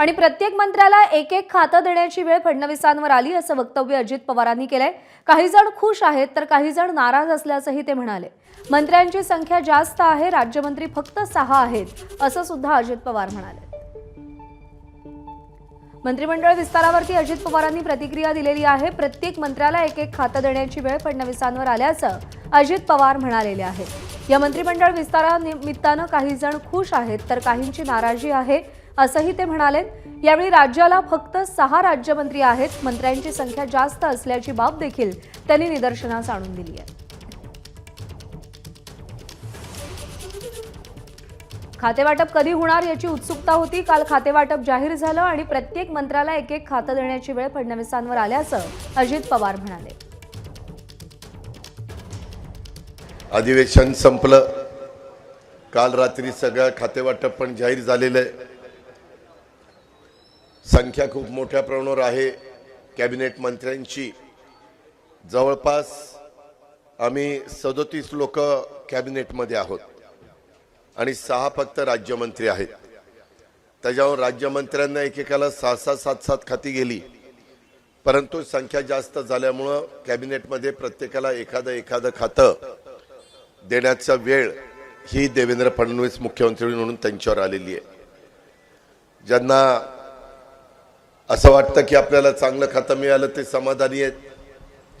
आणि प्रत्येक मंत्र्याला एक एक खातं देण्याची वेळ फडणवीसांवर आली असं वक्तव्य अजित पवारांनी केलंय. काही जण खुश आहेत तर काही जण नाराज असल्याचंही ते म्हणाले. मंत्र्यांची संख्या जास्त आहे राज्यमंत्री फक्त सहा आहेत असं सुद्धा अजित पवार म्हणाले. मंत्रिमंडळ विस्तारावरती अजित पवारांनी प्रतिक्रिया दिलेली आहे. प्रत्येक मंत्र्याला एक एक खातं देण्याची वेळ फडणवीसांवर आल्याचं अजित पवार म्हणालेले आहेत या मंत्रिमंडळ विस्तारानिमित्तानं काही जण खुश आहेत तर काहींची नाराजी आहे. असंही ते म्हणाले यावेळी राज्याला फक्त सहा राज्यमंत्री आहेत. मंत्र्यांची संख्या जास्त असल्याची बाब देखील त्यांनी निदर्शनास आणून दिली आहे. खातेवाटप कधी होणार याची उत्सुकता होती. काल खातेवाटप जाहीर झालं आणि प्रत्येक मंत्र्याला एक एक खातं देण्याची वेळ फडणवीसांवर आल्याचं अजित पवार म्हणाले. अधिवेशन संपलं. काल रात्री सगळं खातेवाटप पण जाहीर झालेलं आहे. संख्या खूप मोठ्या प्रमाणावर आहे. कॅबिनेट मंत्र्यांची. जवळपास आम्ही सदोतीस लोक कॅबिनेटमध्ये आहोत. आणि सहा फक्त राज्यमंत्री आहेत. त्याच्यावर राज्यमंत्र्यांना एकेकाला सहा सहा सात सात खाती गेली. परंतु संख्या जास्त झाल्यामुळं कॅबिनेटमध्ये प्रत्येकाला एखादं एखादं खातं देण्याचा वेळ ही देवेंद्र फडणवीस मुख्यमंत्री म्हणून त्यांच्यावर आलेली आहे. ज्यांना असं वाटतं की आपल्याला चांगलं खातं मिळालं ते समाधानी आहेत.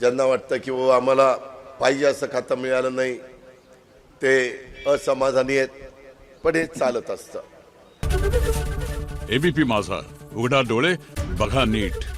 ज्यांना वाटतं की बाबा आम्हाला पाहिजे असं खातं मिळालं नाही ते असमाधानी आहेत. पण हे चालत असतं. एबीपी माझा उघडा डोळे बघा नीट.